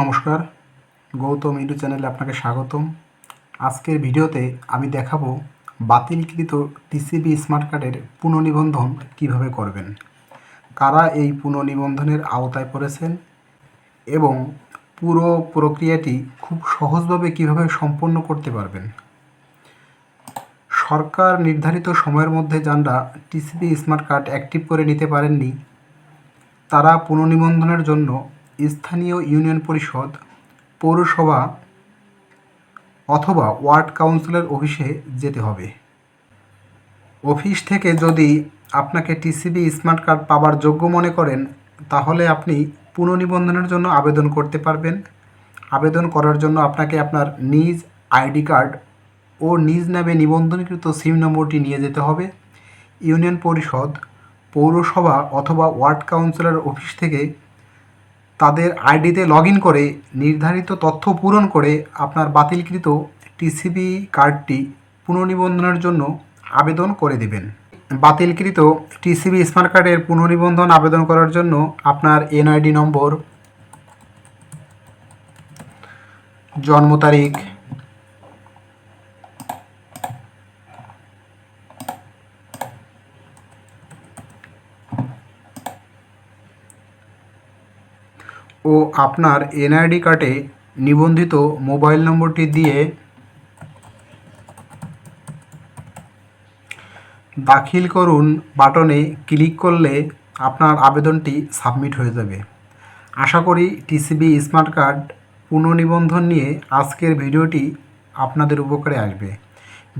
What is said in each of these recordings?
নমস্কার, গৌতম ইউটিউব চ্যানেলে আপনাকে স্বাগতম। আজকের ভিডিওতে আমি দেখাবো বাতিলকৃত টিসিবি স্মার্ট কার্ডের পুনঃনিবন্ধন কীভাবে করবেন, কারা এই পুনঃনিবন্ধনের আওতায় পড়েছেন এবং পুরো প্রক্রিয়াটি খুব সহজভাবে কীভাবে সম্পন্ন করতে পারবেন। সরকার নির্ধারিত সময়ের মধ্যে যারা টিসিবি স্মার্ট কার্ড অ্যাক্টিভ করে নিতে পারেননি, তারা পুনঃনিবন্ধনের জন্য স্থানীয় ইউনিয়ন পরিষদ, পৌরসভা অথবা ওয়ার্ড কাউন্সিলের অফিসে যেতে হবে। অফিস থেকে যদি আপনাকে টিসিবি স্মার্ট কার্ড পাবার যোগ্য মনে করেন, তাহলে আপনি পুনঃনিবন্ধনের জন্য আবেদন করতে পারবেন। আবেদন করার জন্য আপনাকে আপনার নিজ আইডি কার্ড ও নিজ নামে নিবন্ধনকৃত সিম নম্বরটি নিয়ে যেতে হবে। ইউনিয়ন পরিষদ, পৌরসভা অথবা ওয়ার্ড কাউন্সিলর অফিস থেকে তাদের আইডিতে লগ ইন করে নির্ধারিত তথ্য পূরণ করে আপনার বাতিলকৃত টিসিবি কার্ডটি পুনর্নিবন্ধনের জন্য আবেদন করে দেবেন। বাতিলকৃত টিসিবি স্মার্ট কার্ডের পুনর্নিবন্ধন আবেদন করার জন্য আপনার এনআইডি নম্বর, জন্ম তারিখ ও আপনার এনআইডি কার্ডে নিবন্ধিত মোবাইল নম্বরটি দিয়ে দাখিল করুন বাটনে ক্লিক করলে আপনার আবেদনটি সাবমিট হয়ে যাবে। আশা করি টিসিবি স্মার্ট কার্ড পুনঃনিবন্ধন নিয়ে আজকের ভিডিওটি আপনাদের উপকারে আসবে।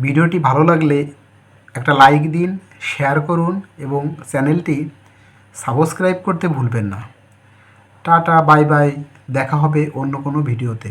ভিডিওটি ভালো লাগলে একটা লাইক দিন, শেয়ার করুন এবং চ্যানেলটি সাবস্ক্রাইব করতে ভুলবেন না। টাটা বাই বাই দেখা হবে অন্য কোনো ভিডিওতে।